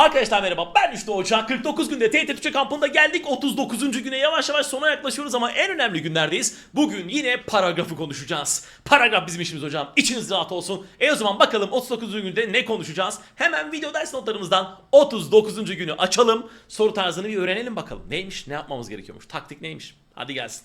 Arkadaşlar merhaba ben Üstü Hoca 49 günde TYT Türkçe kampında geldik 39. güne yavaş yavaş sona yaklaşıyoruz ama en önemli günlerdeyiz. Bugün yine paragrafı konuşacağız. Paragraf bizim işimiz hocam içiniz rahat olsun. E o zaman bakalım 39. günde ne konuşacağız? Hemen video ders notlarımızdan 39. günü açalım. Soru tarzını bir öğrenelim bakalım. Neymiş ne yapmamız gerekiyormuş taktik neymiş? Hadi gelsin.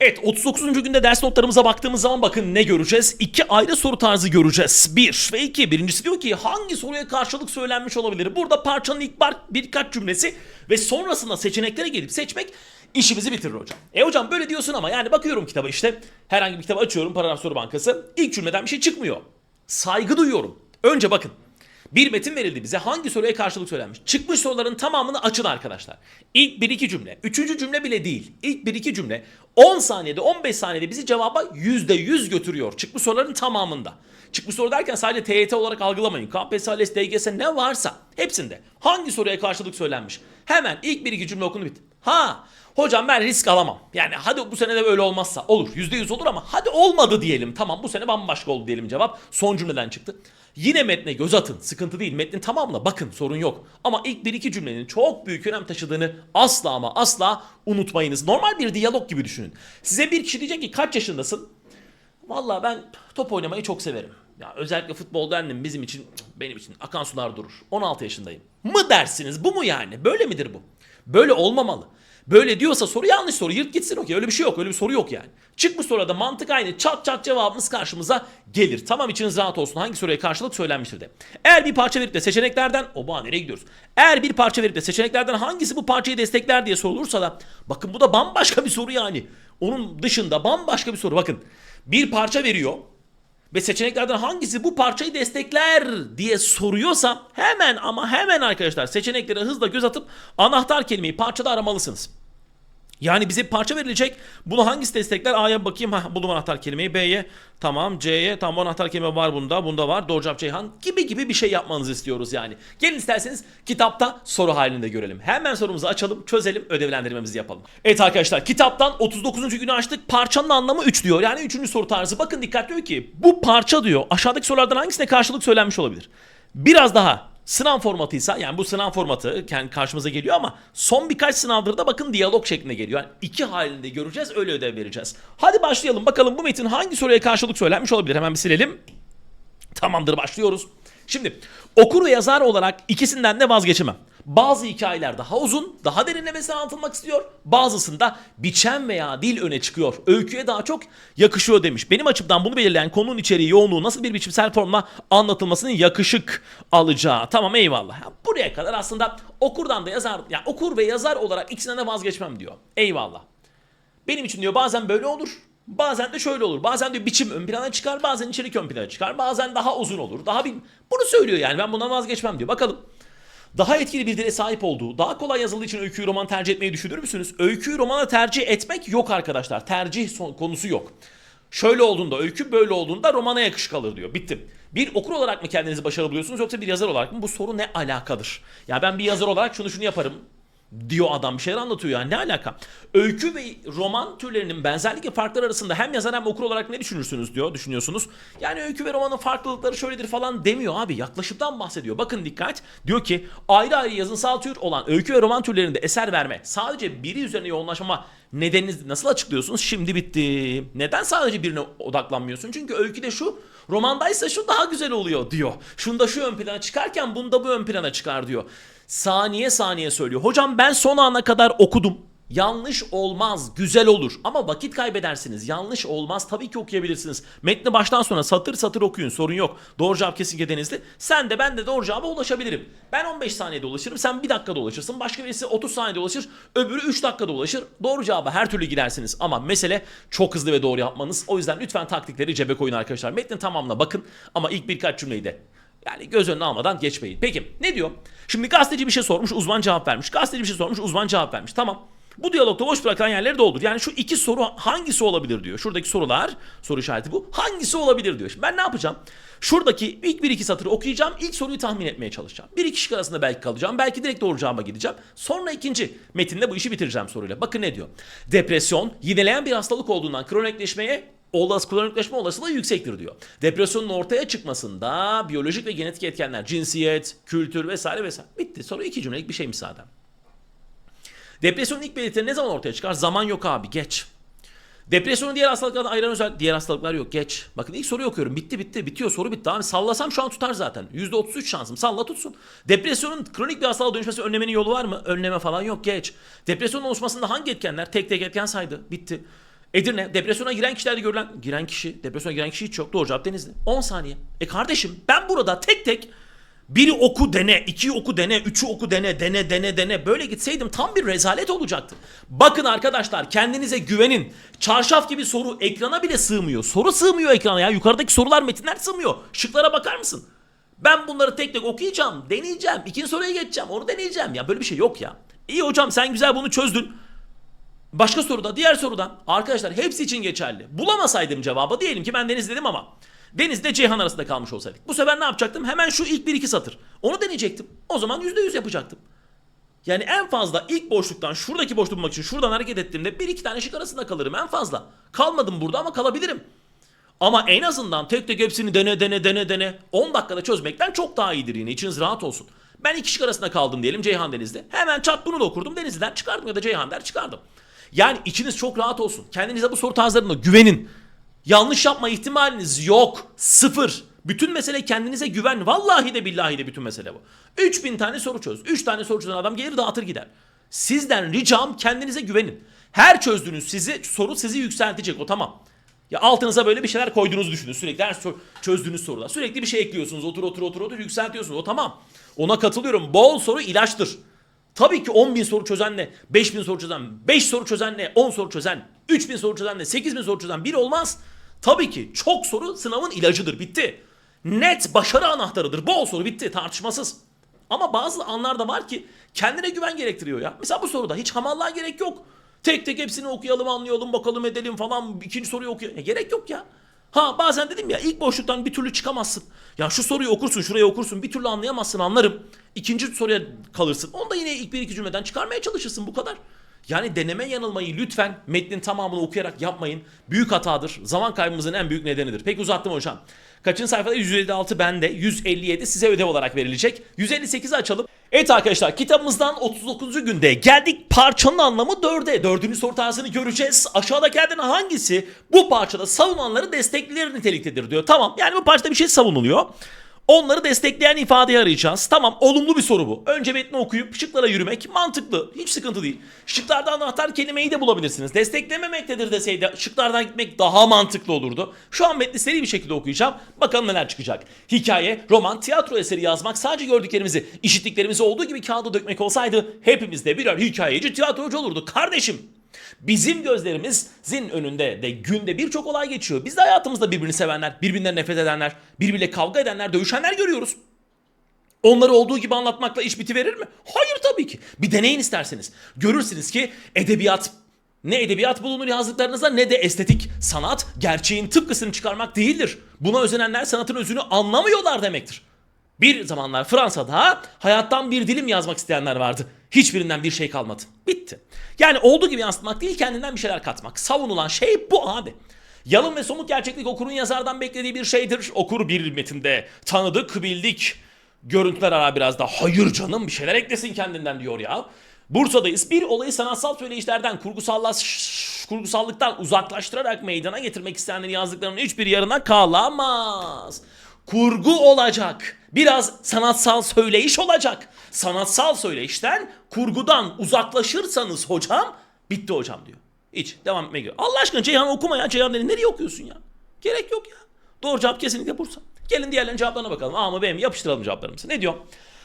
Evet 39. günde ders notlarımıza baktığımız zaman bakın ne göreceğiz? İki ayrı soru tarzı göreceğiz. Bir ve iki. Birincisi diyor ki hangi soruya karşılık söylenmiş olabilir? Burada parçanın ilk bar, birkaç cümlesi ve sonrasında seçeneklere gelip seçmek işimizi bitirir hocam. E hocam böyle diyorsun ama yani bakıyorum kitaba işte herhangi bir kitabı açıyorum paragraf soru bankası ilk cümleden bir şey çıkmıyor. Saygı duyuyorum. Önce bakın bir metin verildi bize. Hangi soruya karşılık söylenmiş? Çıkmış soruların tamamını açın arkadaşlar. İlk 1-2 cümle. Üçüncü cümle bile değil. İlk 1-2 cümle 10 saniyede 15 saniyede bizi cevaba %100 götürüyor. Çıkmış soruların tamamında. Çıkmış soru derken sadece TYT olarak algılamayın. KPSS, ALES, DGS ne varsa hepsinde. Hangi soruya karşılık söylenmiş? Hemen ilk 1-2 cümle okunu bit. Ha hocam ben risk alamam. Yani hadi bu sene de böyle olmazsa olur. %100 olur ama hadi olmadı diyelim. Tamam bu sene bambaşka oldu diyelim cevap. Son cümleden çıktı. Yine metne göz atın. Sıkıntı değil. Metnin tamamına bakın sorun yok. Ama ilk bir iki cümlenin çok büyük önem taşıdığını asla ama asla unutmayınız. Normal bir diyalog gibi düşünün. Size bir kişi diyecek ki kaç yaşındasın? Vallahi ben top oynamayı çok severim. Ya özellikle futbolda annem bizim için benim için akan sular durur. 16 yaşındayım. Mı dersiniz? Bu mu yani? Böyle midir bu? Böyle olmamalı. Böyle diyorsa soru yanlış soru. Yırt gitsin okey. Öyle bir şey yok. Öyle bir soru yok yani. Çıkmış soruda mantık aynı. Çat çat cevabımız karşımıza gelir. Tamam içiniz rahat olsun. Hangi soruya karşılık söylenmiştir de. Eğer bir parça verip de seçeneklerden oba nereye gidiyoruz? Eğer bir parça verip de seçeneklerden hangisi bu parçayı destekler diye sorulursa da bakın bu da bambaşka bir soru yani. Onun dışında bambaşka bir soru. Bakın bir parça veriyor ve seçeneklerden hangisi bu parçayı destekler diye soruyorsa hemen ama hemen arkadaşlar seçeneklere hızla göz atıp anahtar kelimeyi parçada aramalısınız. Yani bize bir parça verilecek. Bunu hangisi destekler? A'ya bakayım. Ha, buldum anahtar kelimeyi. B'ye tamam. C'ye tamam anahtar kelime var bunda. Bunda var. Doğru cevap Ceyhan. Gibi gibi bir şey yapmanızı istiyoruz yani. Gelin isterseniz kitapta soru halinde görelim. Hemen sorumuzu açalım, çözelim, ödevlendirmemizi yapalım. Evet arkadaşlar kitaptan 39. günü açtık. Parçanın anlamı 3 diyor. Yani 3. soru tarzı. Bakın dikkat diyor ki bu parça diyor aşağıdaki sorulardan hangisine karşılık söylenmiş olabilir? Biraz daha Sınav formatıysa yani bu sınav formatı kendi karşımıza geliyor ama son birkaç sınavdır da bakın diyalog şeklinde geliyor. Yani iki halinde göreceğiz öyle ödev vereceğiz. Hadi başlayalım bakalım bu metin hangi soruya karşılık söylenmiş olabilir hemen bir silelim. Tamamdır başlıyoruz. Şimdi okur ve yazar olarak ikisinden de vazgeçemem. Bazı hikayeler daha uzun, daha derinlemesine anlatılmak istiyor. Bazısında biçem veya dil öne çıkıyor. Öyküye daha çok yakışıyor demiş. Benim açımdan bunu belirleyen konunun içeriği, yoğunluğu nasıl bir biçimsel formla anlatılmasının yakışık alacağı. Tamam eyvallah. Ya buraya kadar aslında okurdan da yazar, ya okur ve yazar olarak ikisinden de vazgeçmem diyor. Eyvallah. Benim için diyor bazen böyle olur. Bazen de şöyle olur. Bazen diyor biçim ön plana çıkar. Bazen içerik ön plana çıkar. Bazen daha uzun olur. Daha bir... Bunu söylüyor yani. Ben bundan vazgeçmem diyor. Bakalım. Daha etkili bir dile sahip olduğu, daha kolay yazıldığı için öyküyü roman tercih etmeyi düşünür müsünüz? Öyküyü romana tercih etmek yok arkadaşlar. Tercih konusu yok. Şöyle olduğunda öykü böyle olduğunda romana yakışık alır diyor. Bitti. Bir okur olarak mı kendinizi başarılı buluyorsunuz yoksa bir yazar olarak mı? Bu soru ne alakadır? Ya ben bir yazar olarak şunu şunu yaparım diyor adam bir şeyler anlatıyor yani ne alaka? Öykü ve roman türlerinin benzerlik ve farkları arasında hem yazar hem okur olarak ne düşünürsünüz diyor, düşünüyorsunuz. Yani öykü ve romanın farklılıkları şöyledir falan demiyor abi. Yaklaşımdan bahsediyor. Bakın dikkat. Diyor ki ayrı ayrı yazınsal tür olan öykü ve roman türlerinde eser verme. Sadece biri üzerine yoğunlaşma nedeniniz nasıl açıklıyorsunuz? Şimdi bitti. Neden sadece birine odaklanmıyorsun? Çünkü öyküde şu romandaysa şu daha güzel oluyor diyor. Şunda şu ön plana çıkarken bunda bu ön plana çıkar diyor. Saniye saniye söylüyor. Hocam ben son ana kadar okudum. Yanlış olmaz, güzel olur ama vakit kaybedersiniz. Yanlış olmaz tabii ki okuyabilirsiniz. Metni baştan sona satır satır okuyun sorun yok. Doğru cevap kesinlikle denizli. Sen de ben de doğru cevaba ulaşabilirim. Ben 15 saniyede ulaşırım, sen 1 dakikada ulaşırsın. Başka birisi 30 saniyede ulaşır, öbürü 3 dakikada ulaşır. Doğru cevaba her türlü gidersiniz ama mesele çok hızlı ve doğru yapmanız. O yüzden lütfen taktikleri cebe koyun arkadaşlar. Metnin tamamına bakın ama ilk birkaç cümleyi de yani göz önüne almadan geçmeyin. Peki ne diyor? Şimdi gazeteci bir şey sormuş uzman cevap vermiş. Gazeteci bir şey sormuş uzman cevap vermiş. Tamam. Bu diyalogda boş bırakan yerleri doldur. Yani şu iki soru hangisi olabilir diyor. Şuradaki sorular, soru işareti bu. Hangisi olabilir diyor. Şimdi ben ne yapacağım? Şuradaki ilk bir iki satırı okuyacağım. ilk soruyu tahmin etmeye çalışacağım. Bir iki şık arasında belki kalacağım. Belki direkt doğru cevaba gideceğim. Sonra ikinci metinde bu işi bitireceğim soruyla. Bakın ne diyor. Depresyon, yineleyen bir hastalık olduğundan kronikleşmeye olası kronikleşme olasılığı yüksektir diyor. Depresyonun ortaya çıkmasında biyolojik ve genetik etkenler, cinsiyet, kültür vesaire vesaire. Bitti. Sonra iki cümlelik bir şey müsaaden. Depresyonun ilk belirtileri ne zaman ortaya çıkar? Zaman yok abi geç. Depresyonu diğer hastalıklardan ayıran özel diğer hastalıklar yok geç. Bakın ilk soruyu okuyorum. Bitti bitti bitiyor soru bitti abi. Sallasam şu an tutar zaten. %33 şansım. Salla tutsun. Depresyonun kronik bir hastalığa dönüşmesi önlemenin yolu var mı? Önleme falan yok geç. Depresyonun oluşmasında hangi etkenler? Tek tek etken saydı. Bitti. Edirne depresyona giren kişilerde görülen giren kişi depresyona giren kişi hiç yok. Doğru cevap Denizli. 10 saniye. E kardeşim ben burada tek tek biri oku dene, iki oku dene, üçü oku dene, dene, dene, dene. Böyle gitseydim tam bir rezalet olacaktı. Bakın arkadaşlar kendinize güvenin. Çarşaf gibi soru ekrana bile sığmıyor. Soru sığmıyor ekrana ya. Yukarıdaki sorular metinler sığmıyor. Şıklara bakar mısın? Ben bunları tek tek okuyacağım, deneyeceğim. İkinci soruya geçeceğim, onu deneyeceğim. Ya böyle bir şey yok ya. İyi hocam sen güzel bunu çözdün. Başka soruda, diğer sorudan. Arkadaşlar hepsi için geçerli. Bulamasaydım cevabı diyelim ki ben Deniz dedim ama Deniz'le Ceyhan arasında kalmış olsaydık. Bu sefer ne yapacaktım? Hemen şu ilk bir iki satır. Onu deneyecektim. O zaman %100 yapacaktım. Yani en fazla ilk boşluktan şuradaki boşluğu bulmak için şuradan hareket ettiğimde bir iki tane şık arasında kalırım en fazla. Kalmadım burada ama kalabilirim. Ama en azından tek tek hepsini dene dene dene dene 10 dakikada çözmekten çok daha iyidir yine içiniz rahat olsun. Ben iki şık arasında kaldım diyelim Ceyhan Deniz'de. Hemen çat bunu da okurdum Denizli'den çıkardım ya da Ceyhan çıkardım. Yani içiniz çok rahat olsun. Kendinize bu soru tarzlarında güvenin. Yanlış yapma ihtimaliniz yok. Sıfır. Bütün mesele kendinize güven. Vallahi de billahi de bütün mesele bu. 3000 tane soru çöz. 3 tane soru çözen adam gelir dağıtır gider. Sizden ricam kendinize güvenin. Her çözdüğünüz sizi soru sizi yükseltecek o tamam. Ya altınıza böyle bir şeyler koyduğunuzu düşünün. Sürekli her sor- çözdüğünüz soruda. Sürekli bir şey ekliyorsunuz. Otur otur otur otur yükseltiyorsunuz. O tamam. Ona katılıyorum. Bol soru ilaçtır. Tabii ki 10 bin soru çözenle, 5 bin soru çözen, 5 soru çözenle, 10 soru çözen, 3 bin soru çözenle, 8 bin soru çözen bir olmaz. Tabii ki çok soru sınavın ilacıdır. Bitti. Net başarı anahtarıdır. Bol soru bitti tartışmasız. Ama bazı anlarda var ki kendine güven gerektiriyor ya. Mesela bu soruda hiç hamallığa gerek yok. Tek tek hepsini okuyalım, anlayalım, bakalım edelim falan. İkinci soruyu okuyalım. E, gerek yok ya. Ha bazen dedim ya ilk boşluktan bir türlü çıkamazsın. Ya şu soruyu okursun, şuraya okursun. Bir türlü anlayamazsın anlarım. İkinci soruya kalırsın. Onu da yine ilk bir iki cümleden çıkarmaya çalışırsın bu kadar. Yani deneme yanılmayı lütfen metnin tamamını okuyarak yapmayın. Büyük hatadır. Zaman kaybımızın en büyük nedenidir. Peki uzattım hocam. Kaçıncı sayfada 156 bende, 157 size ödev olarak verilecek. 158'i açalım. Evet arkadaşlar kitabımızdan 39. günde geldik parçanın anlamı 4'e. Dördüncü soru tarzını göreceğiz. Aşağıdakilerden hangisi bu parçada savunanları destekler niteliktedir diyor. Tamam yani bu parçada bir şey savunuluyor. Onları destekleyen ifadeyi arayacağız. Tamam olumlu bir soru bu. Önce metni okuyup şıklara yürümek mantıklı. Hiç sıkıntı değil. Şıklarda anahtar kelimeyi de bulabilirsiniz. Desteklememektedir deseydi şıklardan gitmek daha mantıklı olurdu. Şu an metni seri bir şekilde okuyacağım. Bakalım neler çıkacak. Hikaye, roman, tiyatro eseri yazmak sadece gördüklerimizi, işittiklerimizi olduğu gibi kağıda dökmek olsaydı hepimiz de birer hikayeci, tiyatrocu olurdu kardeşim. Bizim gözlerimizin önünde de günde birçok olay geçiyor. Biz de hayatımızda birbirini sevenler, birbirinden nefret edenler, birbiriyle kavga edenler, dövüşenler görüyoruz. Onları olduğu gibi anlatmakla iş bitiverir mi? Hayır tabii ki. Bir deneyin isterseniz. Görürsünüz ki edebiyat ne edebiyat bulunur yazdıklarınızda ne de estetik sanat gerçeğin tıpkısını çıkarmak değildir. Buna özenenler sanatın özünü anlamıyorlar demektir. Bir zamanlar Fransa'da hayattan bir dilim yazmak isteyenler vardı. Hiçbirinden bir şey kalmadı. Bitti. Yani olduğu gibi yansıtmak değil kendinden bir şeyler katmak. Savunulan şey bu abi. Yalın ve somut gerçeklik okurun yazardan beklediği bir şeydir. Okur bir metinde tanıdık, bildik. Görüntüler arar biraz da hayır canım bir şeyler eklesin kendinden diyor ya. Bursa'dayız. Bir olayı sanatsal söyleyişlerden, kurgusallaş, kurgusallıktan uzaklaştırarak meydana getirmek isteyenlerin yazdıklarının hiçbir yarına kalamaz. Kurgu olacak. Biraz sanatsal söyleyiş olacak. Sanatsal söyleyişten, kurgudan uzaklaşırsanız hocam, bitti hocam diyor. Hiç devam etmeye gerek. Allah aşkına Ceyhan okuma ya. Ceyhan dedi, nereye okuyorsun ya? Gerek yok ya. Doğru cevap kesinlikle Bursa. Gelin diğerlerinin cevaplarına bakalım. A mı B mi? Yapıştıralım cevaplarımızı. Ne diyor?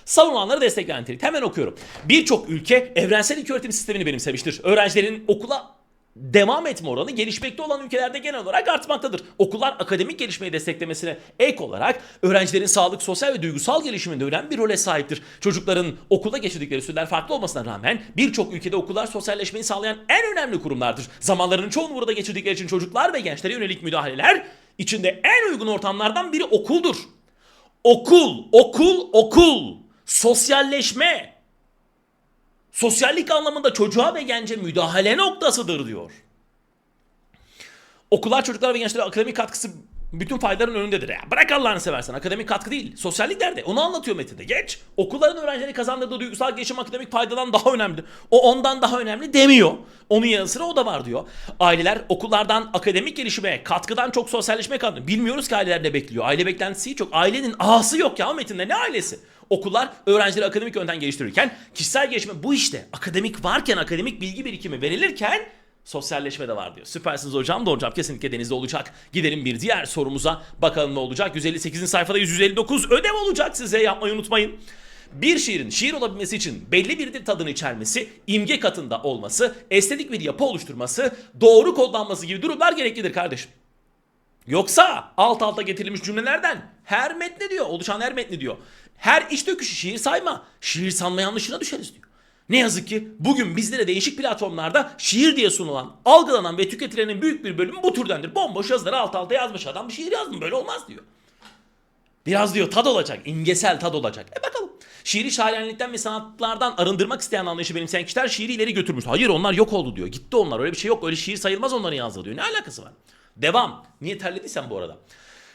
Savunulanları destekleyen. Hemen okuyorum. Birçok ülke evrensel ilköğretim sistemini benimsemiştir. Öğrencilerin okula devam etme oranı gelişmekte olan ülkelerde genel olarak artmaktadır. Okullar akademik gelişmeyi desteklemesine ek olarak öğrencilerin sağlık, sosyal ve duygusal gelişiminde önemli bir role sahiptir. Çocukların okulda geçirdikleri süreler farklı olmasına rağmen birçok ülkede okullar sosyalleşmeyi sağlayan en önemli kurumlardır. Zamanlarının çoğunu burada geçirdikleri için çocuklar ve gençlere yönelik müdahaleler içinde en uygun ortamlardan biri okuldur. Okul, okul, okul. Sosyalleşme. Sosyallik anlamında çocuğa ve gence müdahale noktasıdır diyor. Okullar çocuklara ve gençlere akademik katkısı bütün faydaların önündedir. Ya bırak Allah'ını seversen akademik katkı değil. Sosyallik nerede? Onu anlatıyor metinde. Geç. Okulların öğrencileri kazandırdığı duygusal gelişim akademik faydadan daha önemli. O ondan daha önemli demiyor. Onun yanı sıra o da var diyor. Aileler okullardan akademik gelişime, katkıdan çok sosyalleşme kaldı. Bilmiyoruz ki aileler ne bekliyor. Aile beklentisi çok. Ailenin ağası yok ya metinde. Ne ailesi? Okullar öğrencileri akademik yönden geliştirirken kişisel gelişme bu işte. Akademik varken akademik bilgi birikimi verilirken Sosyalleşme de var diyor. Süpersiniz hocam. Doğru cevap kesinlikle denizde olacak. Gidelim bir diğer sorumuza. Bakalım ne olacak. 158. sayfada 159 ödev olacak size. Yapmayı unutmayın. Bir şiirin şiir olabilmesi için belli bir dil tadını içermesi, imge katında olması, estetik bir yapı oluşturması, doğru kodlanması gibi durumlar gereklidir kardeşim. Yoksa alt alta getirilmiş cümlelerden her metni diyor, oluşan her metni diyor. Her iç döküşü şiir sayma. Şiir sanma yanlışına düşeriz diyor. Ne yazık ki bugün bizlere değişik platformlarda şiir diye sunulan, algılanan ve tüketilenin büyük bir bölümü bu türdendir. Bomboş yazıları alt alta yazmış adam bir şiir yazdım böyle olmaz diyor. Biraz diyor tad olacak, imgesel tad olacak. E bakalım. Şiiri şairanilikten ve sanatlardan arındırmak isteyen anlayışı benimseyen kişiler şiiri ileri götürmüş. Hayır onlar yok oldu diyor. Gitti onlar öyle bir şey yok. Öyle şiir sayılmaz onların yazdığı diyor. Ne alakası var? Devam. Niye terlediysen bu arada.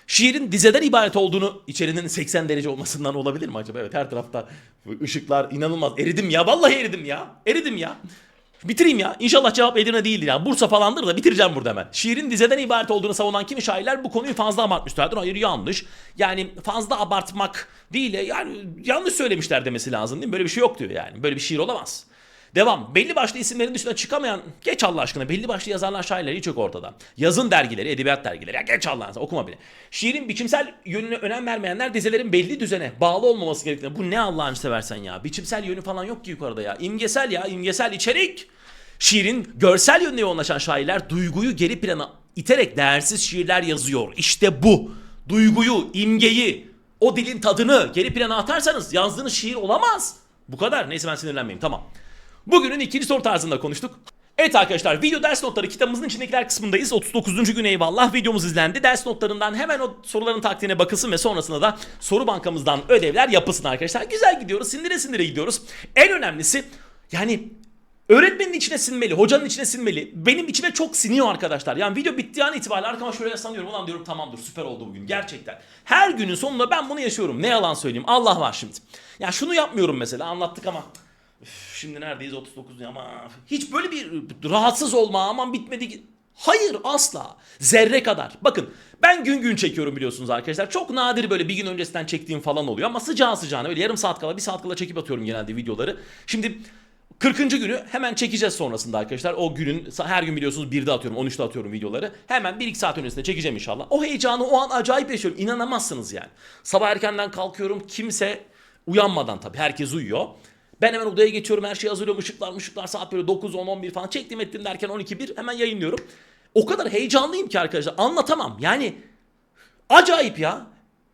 Şiirin dizeden ibaret olduğunu içerinin 80 derece olmasından olabilir mi acaba? Evet her tarafta ışıklar inanılmaz. Eridim ya. Vallahi eridim ya. Eridim ya. Bitireyim ya. İnşallah cevap Edirne değildir ya. Bursa falandır da bitireceğim burada hemen. Şiirin dizeden ibaret olduğunu savunan kimi şairler bu konuyu fazla abartmışlardır. Hayır yanlış. Yani fazla abartmak değil de yani yanlış söylemişler demesi lazım değil mi? Böyle bir şey yok diyor yani. Böyle bir şiir olamaz. Devam. Belli başlı isimlerin dışına çıkamayan geç Allah aşkına belli başlı yazarlar şairleri hiç yok ortada. Yazın dergileri, edebiyat dergileri ya geç Allah'ını okuma bile. Şiirin biçimsel yönüne önem vermeyenler dizelerin belli düzene bağlı olmaması gerektiğini. Bu ne Allah'ını seversen ya. Biçimsel yönü falan yok ki yukarıda ya. İmgesel ya imgesel içerik. Şiirin görsel yönüne yoğunlaşan şairler duyguyu geri plana iterek değersiz şiirler yazıyor. İşte bu. Duyguyu, imgeyi, o dilin tadını geri plana atarsanız yazdığınız şiir olamaz. Bu kadar. Neyse ben sinirlenmeyeyim. Tamam. Bugünün ikinci soru tarzında konuştuk. Evet arkadaşlar video ders notları kitabımızın içindekiler kısmındayız. 39. gün eyvallah videomuz izlendi. Ders notlarından hemen o soruların taktiğine bakılsın ve sonrasında da soru bankamızdan ödevler yapılsın arkadaşlar. Güzel gidiyoruz sindire sindire gidiyoruz. En önemlisi yani öğretmenin içine sinmeli, hocanın içine sinmeli. Benim içime çok siniyor arkadaşlar. Yani video bittiği an itibariyle arkama şöyle yaslanıyorum. Ulan diyorum tamamdır süper oldu bugün gerçekten. Her günün sonunda ben bunu yaşıyorum. Ne yalan söyleyeyim Allah var şimdi. Ya şunu yapmıyorum mesela anlattık ama Şimdi neredeyiz 39 ama hiç böyle bir rahatsız olma aman bitmedi ki. Hayır asla. Zerre kadar. Bakın ben gün gün çekiyorum biliyorsunuz arkadaşlar. Çok nadir böyle bir gün öncesinden çektiğim falan oluyor ama sıcağı sıcağına böyle yarım saat kala bir saat kala çekip atıyorum genelde videoları. Şimdi 40. günü hemen çekeceğiz sonrasında arkadaşlar. O günün her gün biliyorsunuz 1'de atıyorum 13'te atıyorum videoları. Hemen 1-2 saat öncesinde çekeceğim inşallah. O heyecanı o an acayip yaşıyorum. İnanamazsınız yani. Sabah erkenden kalkıyorum kimse uyanmadan tabii herkes uyuyor. Ben hemen odaya geçiyorum her şeyi hazırlıyorum ışıklar ışıklar saat böyle 9 10 11 falan çektim ettim derken 12 1 hemen yayınlıyorum. O kadar heyecanlıyım ki arkadaşlar anlatamam yani acayip ya.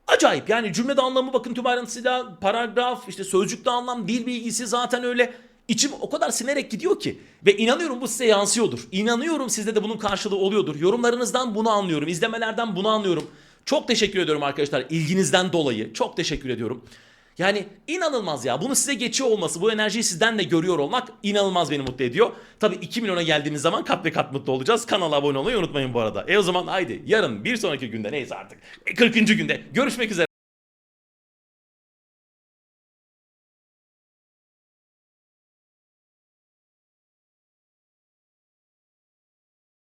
Acayip yani cümlede anlamı bakın tüm ayrıntısıyla paragraf işte sözcükte anlam dil bilgisi zaten öyle İçim o kadar sinerek gidiyor ki ve inanıyorum bu size yansıyordur. İnanıyorum sizde de bunun karşılığı oluyordur. Yorumlarınızdan bunu anlıyorum, izlemelerden bunu anlıyorum. Çok teşekkür ediyorum arkadaşlar ilginizden dolayı. Çok teşekkür ediyorum. Yani inanılmaz ya. Bunu size geçiyor olması, bu enerjiyi sizden de görüyor olmak inanılmaz beni mutlu ediyor. Tabii 2 milyona geldiğimiz zaman kat ve kat mutlu olacağız. Kanala abone olmayı unutmayın bu arada. E o zaman haydi yarın bir sonraki günde neyse artık 40. günde görüşmek üzere.